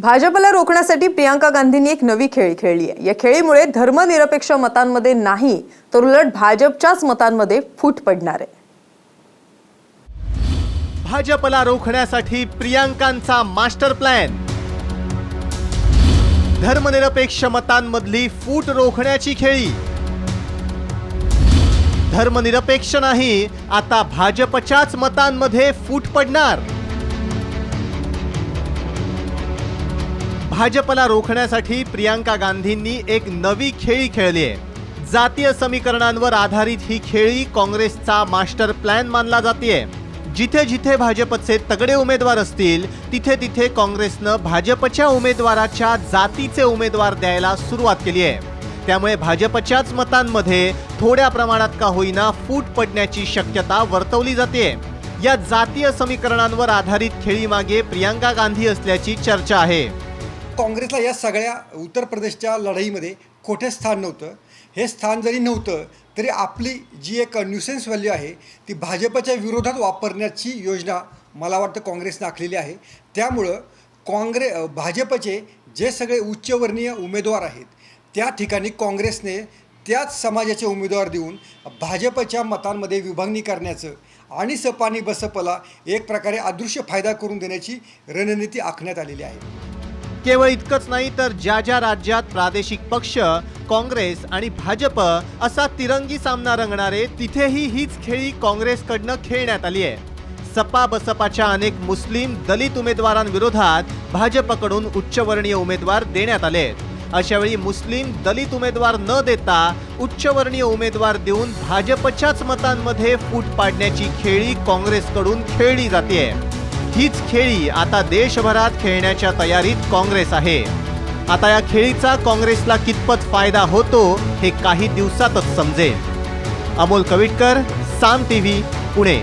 भाजपला रोखण्यासाठी प्रियांका गांधींनी एक नवी खेळी खेळली आहे. या खेळीमुळे धर्मनिरपेक्ष मतांमध्ये नाही तर उलट भाजपच्याच मतांमध्ये फूट पडणार आहे. भाजपला रोखण्यासाठी प्रियांकांचा मास्टर प्लॅन. धर्मनिरपेक्ष मतांमधली फूट रोखण्याची खेळी. धर्मनिरपेक्ष नाही आता भाजपच्याच मतांमध्ये फूट पडणार. भाजपला रोखण्यासाठी प्रियांका गांधींनी एक नवी खेळी खेळली आहे. जातीय समीकरणांवर आधारित ही खेळी काँग्रेसचा मास्टर प्लॅन मानला जाते जिथे जिथे भाजपचे तगडे उमेदवार असतील तिथे तिथे काँग्रेसनं भाजपच्या उमेदवाराच्या जातीचे उमेदवार द्यायला सुरुवात केली आहे. त्यामुळे भाजपच्याच मतांमध्ये थोड्या प्रमाणात का होईना फूट पडण्याची शक्यता वर्तवली जाते या जातीय समीकरणांवर आधारित खेळीमागे प्रियांका गांधी असल्याची चर्चा आहे. काँग्रेसला या सगळ्या उत्तर प्रदेशच्या लढाईमध्ये कोठे स्थान नव्हतं. हे स्थान जरी नव्हतं तरी आपली जी एक न्यूसेन्स व्हॅल्यू आहे ती भाजपच्या विरोधात वापरण्याची योजना मला वाटतं काँग्रेसनं आखलेली आहे. त्यामुळं काँग्रे भाजपचे जे सगळे उच्चवर्णीय उमेदवार आहेत त्या ठिकाणी काँग्रेसने त्याच समाजाचे उमेदवार देऊन भाजपच्या मतांमध्ये विभागणी करण्याचं आणि सपानी बसपला एक प्रकारे अदृश्य फायदा करून देण्याची रणनीती आखण्यात आलेली आहे. केवळ इतकंच नाही तर ज्या ज्या राज्यात प्रादेशिक पक्ष काँग्रेस आणि भाजप असा तिरंगी सामना रंगणारे तिथेही हीच खेळी काँग्रेसकडनं खेळण्यात आली आहे. सपा बसपाच्या अनेक मुस्लिम दलित उमेदवारांविरोधात भाजपकडून उच्चवर्णीय उमेदवार देण्यात आले आहेत. अशावेळी मुस्लिम दलित उमेदवार न देता उच्चवर्णीय उमेदवार देऊन भाजपच्याच मतांमध्ये फूट पाडण्याची खेळी काँग्रेसकडून खेळली जाते हीच खेळी आता देशभरात खेळण्याच्या तयारीत काँग्रेस आहे. आता या खेळीचा काँग्रेसला कितपत फायदा होतो हे काही दिवसातच समजेल. अमोल कविटकर साम टीव्ही पुणे.